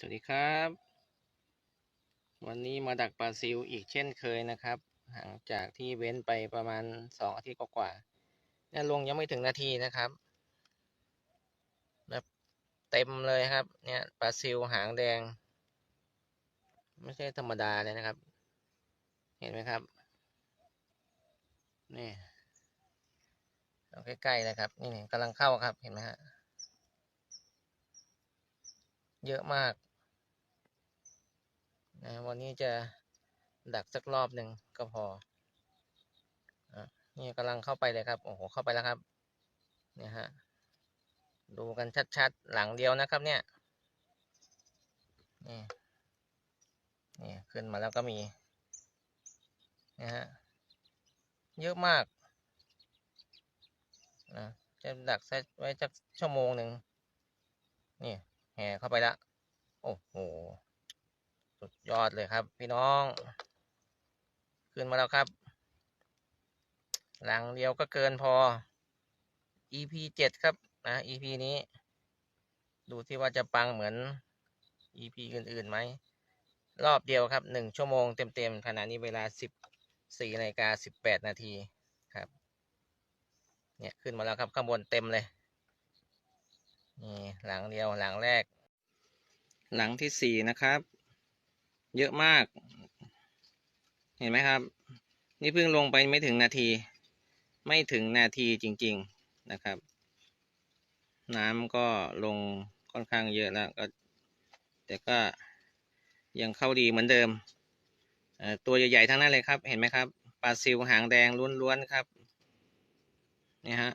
สวัสดีครับ วันนี้มาดักปลาซิวอีกเช่นเคยนะครับหลังจากที่เว้นไปประมาณสองอาทิตย์กว่าๆเนี่ยลงยังไม่ถึงนาทีนะครับแบบเต็มเลยครับ เนี่ยปลาซิวหางแดง ไม่ใช่ธรรมดาเลยนะครับ เห็นไหมครับนี่เอาใกล้ๆเลยครับนี่กำลังเข้าครับเห็นไหมฮะเยอะมาก นะวันนี้จะดักสักรอบหนึ่งก็พออะนี่กำลังเข้าไปเลยครับ โอ้โห เข้าไปแล้วครับ เนี่ยฮะ ดูกันชัดๆ หลังเดียวนะครับเนี่ย นี่ นี่ขึ้นมาแล้วก็มีนะฮะ เยอะมากนะจะดักไว้สักชั่วโมงหนึ่งนี่แห่เข้าไปละ โอ้โห สุดยอดเลยครับ พี่น้อง ขึ้นมาแล้วครับ หลังเดียวก็เกินพอ EP เจ็ดครับนะ EP นี้ ดูที่ว่าจะปังเหมือน EP อื่นๆไหม รอบเดียวครับหนึ่งชั่วโมงเต็มๆขณะนี้เวลาสิบสี่นาฬิกาสิบแปดนาทีครับ เนี่ยขึ้นมาแล้วครับข้างบนเต็มเลยนี่หลังเดียวหลังแรก หลังที่สี่นะครับ เยอะมาก เห็นไหมครับ นี่เพิ่งลงไปไม่ถึงนาที ไม่ถึงนาทีจริง ๆนะครับ น้ำก็ลงค่อนข้างเยอะแล้วก็ แต่ก็ยังเข้าดีเหมือนเดิม ตัวใหญ่ๆทั้งนั้นเลยครับ เห็นไหมครับปลาซิวหางแดงล้วนๆครับ นี่ฮะ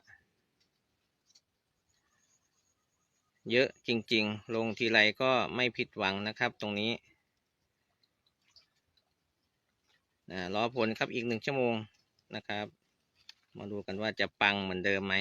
เยอะจริงๆ ลงทีไรก็ไม่ผิดหวังนะครับตรงนี้นะ รอผลครับอีกหนึ่งชั่วโมงนะครับ มาดูกันว่าจะปังเหมือนเดิมไหม